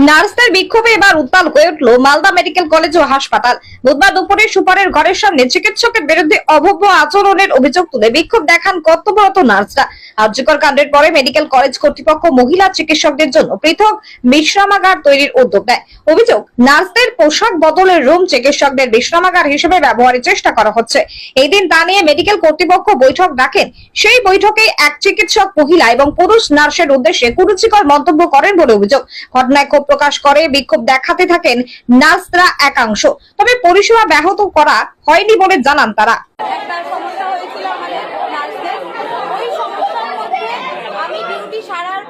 নার্সদের বিক্ষোভে এবার উত্তাল হয়ে উঠল মালদা মেডিকেল কলেজ ও হাসপাতাল। বুধবার দুপুরে সুপারের ঘরের সামনে চিকিৎসকের বিরুদ্ধে অভব্য আচরণের অভিযোগ তুলে বিক্ষোভ দেখান কর্তব্যরত নার্সরা। আর্যকর কাণ্ডের পরে মেডিকেল কলেজ কর্তৃপক্ষ মহিলা চিকিৎসকদের জন্য পৃথক বিশ্রামাগার তৈরির উদ্যোগ নেয়। অভিযোগ, নার্সদের পোশাক বদলের রুম চিকিৎসকদের বিশ্রামাগার হিসেবে ব্যবহারের চেষ্টা করা হচ্ছে। এই দিন তা নিয়ে মেডিকেল কর্তৃপক্ষ বৈঠক ডাকেন সেই বৈঠকে এক চিকিৎসক, মহিলা এবং পুরুষ নার্সের উদ্দেশ্যে কুরুচিকর মন্তব্য করেন বলে অভিযোগ। ঘটনায় প্রকাশ করে, বিক্ষোভ দেখাতে থাকেন নার্সরা একাংশ। তবে পরিষেবা ব্যাহত করা হয়নি বলে জানান তারা।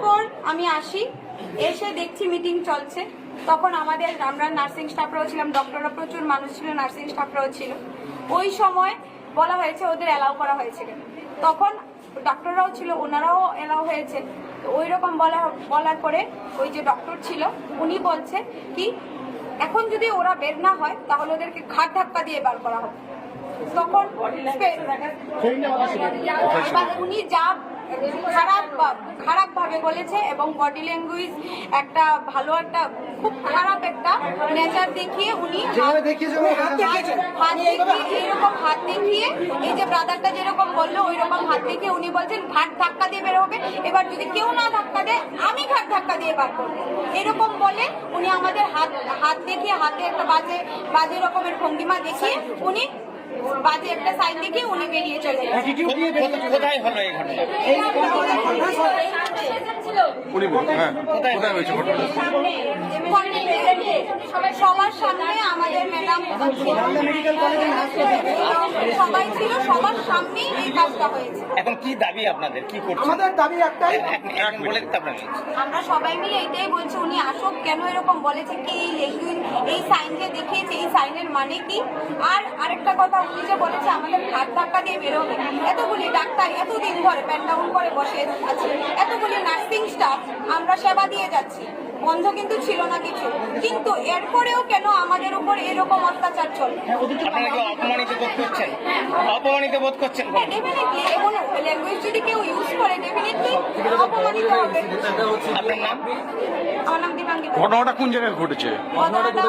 হয়েছিল আমি আসি, এসে দেখছি মিটিং চলছে। তখন আমাদের আমরা নার্সিং স্টাফরাও ছিলাম, ডক্টররা প্রচুর মানুষ ছিল, নার্সিং স্টাফরাও ছিল। ওই সময় বলা হয়েছে ওদের অ্যালাউ করা হয়েছে। কেন তখন ডক্টররাও ছিল, ওনারাও এলাও হয়েছে। তো ওই রকম বলা বলার পরে ওই যে ডক্টর ছিল উনি বলছে কি এখন যদি ওরা বের না হয় তাহলে ওদেরকে ঘাট ধাক্কা দিয়ে বার করা হবে তখন উনি যা খারাপ খারাপ ভাবে বলেছে এবং বডি ল্যাঙ্গুয়েজ একটা ভালো একটা খুব খারাপ একটা নেচার দেখিয়ে উনি হাত দেখিয়ে এরকম হাত দেখিয়ে এই যে ব্রাদারটা যেরকম বলল ওই রকম হাত দেখিয়ে উনি বলছেন ঘাট ধাক্কা দিয়ে বের হবে। এবার যদি কেউ না ধাক্কা দেয় আমি ঘাট ধাক্কা দিয়ে বার করব। এরকম বলে উনি আমাদের হাত হাত দেখিয়ে হাতে একটা বাজে বাজে রকমের ভঙ্গিমা দেখিয়ে উনি বাজে একটা সাইন দেখে উনি বেরিয়ে চলে কোথায়- কোথায় হলো এই ঘটনা? উনি বলুন হ্যাঁ। কোথায় হয়েছে ঘটনা সবার সামনে আমাদের ম্যাডাম সবাই ছিল সবার সামনেই এই কাজটা হয়েছে। এখন কি দাবি আপনাদের? কি করছেন? আমাদের দাবি একটাই। এক- এক বলে দিতে আপনাকে আমরা সবাই মিলে এটাই বলছি উনি আসুক কেন এরকম বলেছে কি এই লেগুইন এই সাইন যে দেখিয়েছে এই সাইনের মানে কি? আর আরেকটা কথা উনি যে বলেছে আমাদের ঘাট ধাক্কা দিয়ে বেরোবে। এতগুলি ডাক্তার এতদিন ধরে প্যান ডাউন করে বসে আছে। এতগুলি নার্সিং স্টাফ আমরা সেবা দিয়ে যাচ্ছি। বন্ধ কিন্তু ছিল না কিছু। কিন্তু এরপরেও কেন আমাদের উপর এরকম অত্যাচার চলে আপনারা কি অপমানিত বোধ করছেন? অপমানিত বোধ করছেন হ্যাঁ ডেফিনেটলি এমন ল্যাঙ্গুয়েজ যদি কেউ ইউজ করে ডেফিনেটলি অপমানিত হবে। আপনার নাম? আমার নাম ঘটনাটা কোন জায়গায় ঘটেছে? ঘটনাটা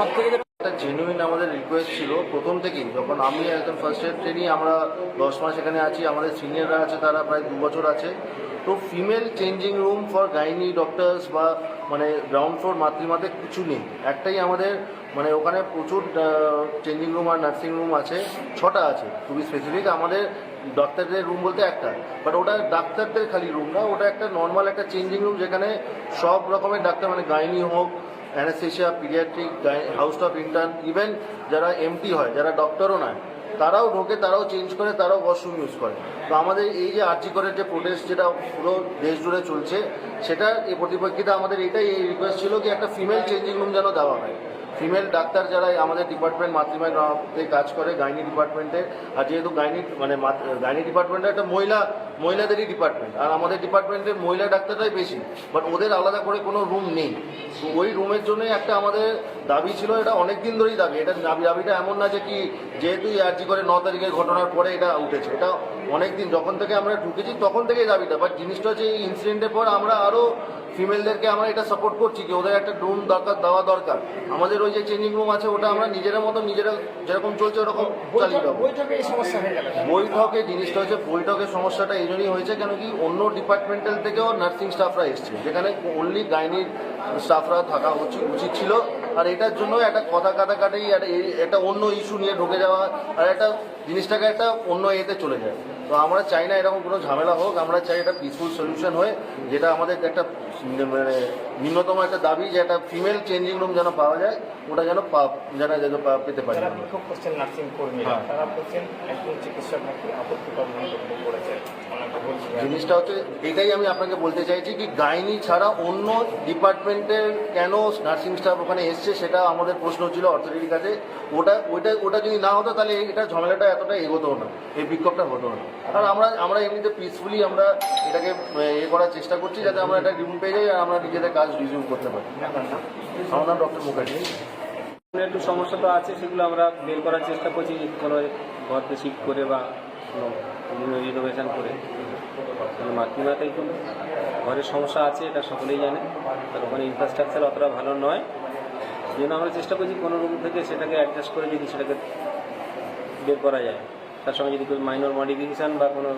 একটা জেনুইন আমাদের রিকোয়েস্ট ছিল প্রথম থেকেই। যখন আমি একজন ফার্স্ট ইয়ার ট্রেনিং আমরা দশ মাস এখানে আছি, আমাদের সিনিয়ররা আছে, তারা প্রায় দু বছর আছে। তো female changing room for gynae doctors বা মানে গ্রাউন্ড ফ্লোর মাতৃমাতে কিছু নেই। একটাই আমাদের মানে ওখানে প্রচুর চেঞ্জিং রুম আর নার্সিং রুম আছে, ছটা আছে। খুবই স্পেসিফিক আমাদের ডাক্তারদের রুম বলতে একটা। বাট ওটা ডাক্তারদের খালি রুম না, ওটা একটা নর্মাল একটা চেঞ্জিং রুম যেখানে সব রকমের ডাক্তার মানে গাইনি হোক anaesthesia paediatric house of intern, even যারা এমটি হয়, যারা ডক্টরও নয়, তারাও ঢোকে, তারাও চেঞ্জ করে, তারাও ওয়াশরুম ইউজ করে। তো আমাদের এই যে আর্জি করের যে প্রোটেস্ট যেটা পুরো দেশ জুড়ে চলছে সেটা এই প্রতিপক্ষিতা আমাদের এটাই এই রিকোয়েস্ট ছিল কি একটা ফিমেল চেঞ্জিং রুম যেন দেওয়া হয়। ফিমেল ডাক্তার যারা আমাদের ডিপার্টমেন্ট মাতৃমাতে কাজ করে গাইনি ডিপার্টমেন্টে আর যেহেতু গাইনি মানে গাইনি ডিপার্টমেন্টে একটা মহিলা মহিলাদেরই ডিপার্টমেন্ট আর আমাদের ডিপার্টমেন্টে মহিলা ডাক্তাররাই বেশি বাট ওদের আলাদা করে কোনো রুম নেই। তো ওই রুমের জন্য একটা আমাদের দাবি ছিল এটা অনেক দিন ধরেই দাবি এটা দাবি দাবিটা এমন না যে কি যেহেতু আর্জি করে ন তারিখের ঘটনার পরে এটা উঠেছে এটা অনেক দিন যখন থেকে আমরা ঢুকেছি তখন থেকেই দাবিটা বাট জিনিসটা হচ্ছে এই ইনসিডেন্টের পর আমরা আরও ফিমেলদেরকে আমরা এটা সাপোর্ট করছি কি ওদের একটা রুম দরকার দেওয়া দরকার। আমাদের ওই যে চেঞ্জিং রুম আছে ওটা আমরা নিজেরা মতো নিজেরা যেরকম চলছে ওরকম চালিয়ে দেবো। বৈঠকে জিনিসটা হচ্ছে বৈঠকের সমস্যাটা জন্যই হয়েছে কেন কি অন্য ডিপার্টমেন্টাল থেকেও নার্সিং স্টাফরা এসছে যেখানে অনলি গাইনির স্টাফরা থাকা উচিত উচিত ছিল। আর এটার জন্য একটা কথা কাটাকাটি, একটা অন্য ইস্যু নিয়ে ঢুকে যাওয়া, আর একটা জিনিসটাকে একটা অন্য এতে চলে যায়। তো আমরা চাই না এরকম কোনো ঝামেলা হোক, আমরা চাই একটা পিসফুল সলিউশন হয়ে, যেটা আমাদের একটা মানে ন্যূনতম একটা দাবি যে একটা ফিমেল চেঞ্জিং রুম যেন পাওয়া যায়। ওটা যেন পাপ যেন যেন পাপ পেতে পারি। যারা বিক্ষোভ করছেন নার্সিং কর্মীরা হ্যাঁ। তারা বলছেন একজন চিকিৎসক নাকি আপত্তিকর মন্তব্য করেছে জিনিসটা হচ্ছে এটাই আমি আপনাকে বলতে চাইছি কি গাইনি ছাড়া অন্য ডিপার্টমেন্টের কেন নার্সিং স্টাফ ওখানে এসছে সেটা আমাদের প্রশ্ন ছিল অর্থনীতির কাছে। ওটা ওটা ওটা যদি না হতো তাহলে এটা ঝামেলাটা এতটা এগোতো না এই বিক্ষোভটা হতো না। আর আমরা আমরা এমনিতে পিসফুলি আমরা এটাকে এ করার চেষ্টা করছি যাতে আমরা এটা রুম পেয়ে যাই আর আমরা নিজেদের কাজ রিজিউম করতে পারি। আমার নাম ডক্টর মুখার্জি। একটু সমস্যা তো আছে, সেগুলো আমরা বের করার চেষ্টা করছি, কোনো ঘরকে শিফট করে বা কোনো রিনোভেশন করে। মাতৃমাতে একটু ঘরের সমস্যা আছে, এটা সকলেই জানে। তার ওখানে ইনফ্রাস্ট্রাকচার অতটা ভালো নয়। জন্য আমরা চেষ্টা করছি কোনো রুম থেকে সেটাকে অ্যাডজাস্ট করে যদি সেটাকে বের করা যায়। তার সঙ্গে যদি কোনো মাইনর মডিফিকেশান বা কোনো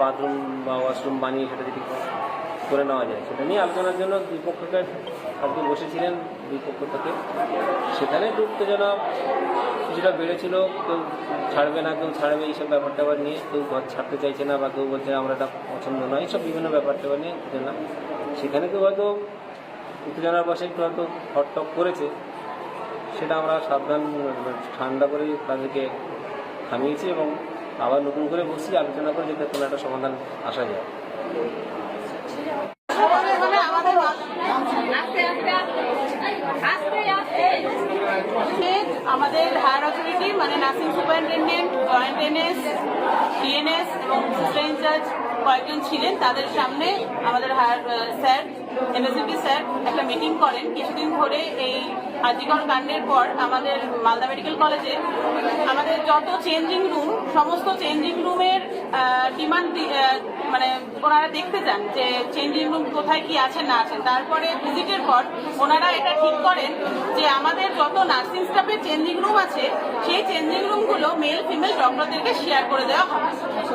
বাথরুম বা ওয়াশরুম বানিয়ে সেটা যদি করে নেওয়া যায়। সেটা নিয়ে আলোচনার জন্য দুই পক্ষকে আজকে বসেছিলেন, দুই পক্ষ থেকে। সেখানে একটু উত্তেজনা কিছুটা বেড়েছিল, কেউ ছাড়বে না, কেউ ছাড়বে এইসব ব্যাপার ট্যাপার নিয়ে, কেউ ঘর ছাড়তে চাইছে না বা কেউ বলছে আমরা এটা পছন্দ নয়, এইসব বিভিন্ন ব্যাপার ট্যাপার নিয়ে উত্তেজনা সেখানে কেউ হয়তো উত্তেজনার বসে একটু হয়তো হটটক করেছে, সেটা আমরা সাবধান, ঠান্ডা করে তাদেরকে থামিয়েছি এবং আবার নতুন করে বসছি আলোচনা করে যাতে কোনো একটা সমাধান আসা যায়। আমাদের হায়ার অথরিটি মানে nursing superintendent, joint NS, DNS এবং ইনচার্জ কয়েকজন ছিলেন। তাদের সামনে আমাদের হায়ার স্যার এমএসএপি স্যার একটা মিটিং করেন। কিছুদিন ধরে এই আজিকর কাণ্ডের পর আমাদের মালদা মেডিকেল কলেজে আমাদের যত চেঞ্জিং রুম সমস্ত চেঞ্জিং রুমের ডিমান্ড মানে ওনারা দেখতে চান যে চেঞ্জিং রুম কোথায় কি আছে, না আছে। তারপরে ভিজিটের পর ওনারা এটা ঠিক করেন যে আমাদের যত নার্সিং স্টাফের চেঞ্জিং রুম আছে, সেই চেঞ্জিং রুমগুলো মেল ফিমেল ডক্টরদেরকে শেয়ার করে দেওয়া হবে।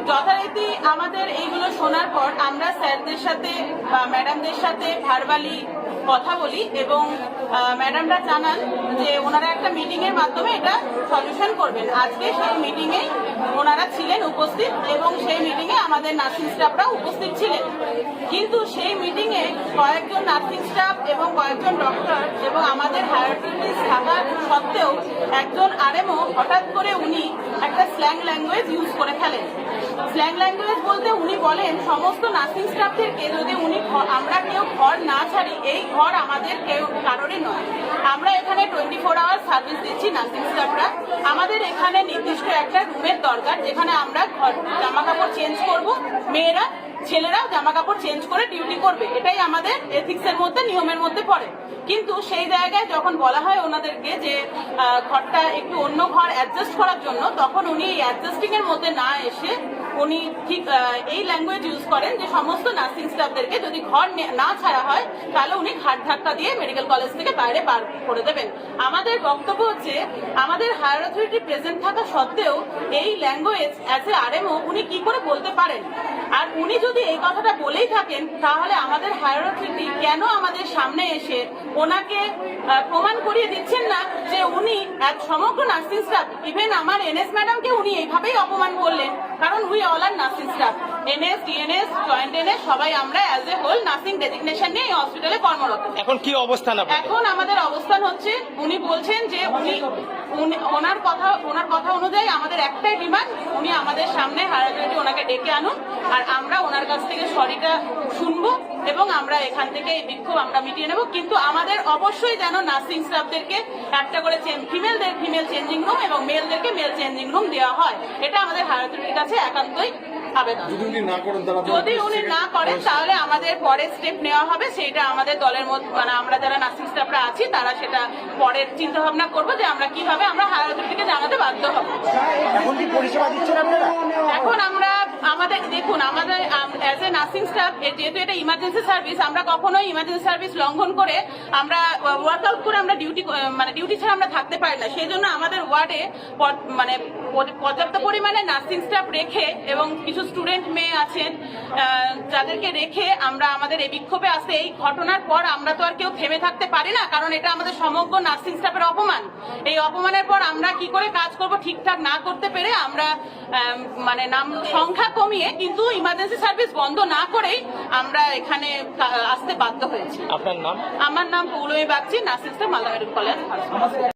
যথারীতি আমাদের এইগুলো শোনার পর আমরা স্যারদের সাথে বা ম্যাডামদের সাথে ভারবালি কথা বলি এবং ম্যাডামরা জানান যে ওনারা একটা মিটিং এর মাধ্যমে এটা সলিউশন করবেন। আজকে সেই মিটিং এ ওনারা ছিলেন উপস্থিত এবং সেই মিটিং এ আমাদের নার্সিং স্টাফরা উপস্থিত ছিলেন। কিন্তু সেই মিটিং এ কয়েকজন নার্সিং স্টাফ এবং কয়েকজন ডক্টর এবং আমাদের হায়ার থাকার সত্ত্বেও একজন আরএমও হঠাৎ করে উনি একটা স্ল্যাং ল্যাঙ্গুয়েজ ইউজ করে ফেলেন। স্ল্যাং ল্যাঙ্গুয়েজ বলতে উনি বলেন, সমস্ত নার্সিং স্টাফদেরকে যদি উনি আমরা কেউ ঘর না ছাড়ি, এই ঘর আমাদের কেউ কারোরই নয়। আমরা এখানে টোয়েন্টি ফোর আওয়ার সার্ভিস দিচ্ছি নার্সিং স্টাফরা আমাদের এখানে নির্দিষ্ট একটা রুমের দরকার, যেখানে আমরা ঘর জামা কাপড় চেঞ্জ করব। মেয়েরা, ছেলেরাও জামা কাপড় চেঞ্জ করে ডিউটি করবে। এটাই আমাদের এথিক্স এর মধ্যে, নিয়মের মধ্যে পড়ে। কিন্তু সেই জায়গায় যখন বলা হয় ওনাদেরকে যে ঘরটা একটু অন্য ঘর অ্যাডজাস্ট করার জন্য, তখন উনি এই অ্যাডজাস্টিং এর মধ্যে না এসে উনি ঠিক এই ল্যাঙ্গুয়েজ ইউজ করেন যে সমস্ত নার্সিং স্টাফদেরকে যদি ঘর নে- ছাড়া হয়, তাহলে উনি ঘাট ধাক্কা দিয়ে মেডিকেল কলেজ থেকে বাইরে বার করে দেবেন। আমাদের বক্তব্য হচ্ছে, আমাদের হায়ার অথরিটি প্রেজেন্ট থাকা সত্ত্বেও এই ল্যাঙ্গুয়েজ অ্যাজ এ আরএমও উনি কি করে বলতে পারেন? আর উনি যদি এই কথাটা বলেই থাকেন, তাহলে আমাদের হায়ার অথরিটি কেন আমাদের সামনে এসে ওনাকে প্রমাণ করিয়ে দিচ্ছেন না যে উনি এক সমগ্র নার্সিং স্টাফ। ইভেন আমার এনএস ম্যাডামকে উনি এইভাবেই অপমান করলেন কারণ we all are nursing staff. NS DNS joint NS সবাই আমরা as a whole nursing designation নিয়ে এই হসপিটালে কর্মরত। এখন কি অবস্থান এখন আমাদের অবস্থান হচ্ছে উনি বলছেন যে উনি- ওনার কথা ওনার কথা অনুযায়ী আমাদের একটাই ডিমান্ড, উনি আমাদের সামনে হারাজারি ওনাকে ডেকে আনুন, আর আমরা ওনার কাছ থেকে সরিটা শুনব এবং আমরা এখান থেকে এই বিক্ষোভ আমরা মিটিয়ে নেব। কিন্তু আমাদের অবশ্যই যেন নার্সিং স্টাফদেরকে একটা করে ফিমেলদের ফিমেল চেঞ্জিং রুম এবং মেলদেরকে মেল চেঞ্জিং রুম দেওয়া হয়। এটা আমাদের হারাতুরির কাছে একান্তই আবেদন যদি উনি না করেন তাহলে আমাদের পরের স্টেপ নেওয়া হবে সেটা আমাদের দলের মধ্যে মানে আমরা যারা নার্সিং স্টাফরা আছি তারা সেটা পরের চিন্তা ভাবনা করব যে আমরা কীভাবে আমরা হায়ার অথরিটিকে জানাতে বাধ্য হব। এখন কি পরিষেবা দিচ্ছেন আপনারা? এখন আমরা আমাদের দেখুন আমাদের অ্যাজ এ নার্সিং স্টাফ যেহেতু এটা ইমার্জেন্সি সার্ভিস আমরা কখনোই ইমার্জেন্সি সার্ভিস লঙ্ঘন করে আমরা ওয়ার্কআউট করে আমরা ডিউটি মানে ডিউটি ছাড়া আমরা থাকতে পারি না। সেই জন্য আমাদের ওয়ার্ডে মানে পর্যাপ্ত পরিমাণে নার্সিং স্টাফ রেখে এবং কিছু স্টুডেন্ট মেয়ে আছেন যাদেরকে রেখে আমরা আমাদের এই বিক্ষোভে আসতে এই ঘটনার পর আমরা তো আর কেউ থেমে থাকতে পারি না কারণ এটা আমাদের সমগ্র নার্সিং স্টাফের অপমান। এই অপমানের পর আমরা কি করে কাজ করব ঠিকঠাক না করতে পেরে আমরা মানে নাম সংখ্যা কমিয়ে কিন্তু ইমার্জেন্সি সার্ভিস বন্ধ না করেই আমরা এখানে আসতে বাধ্য হয়েছি। আপনার নাম? আমার নাম Poulami Bagchi nursing staff Malda medical college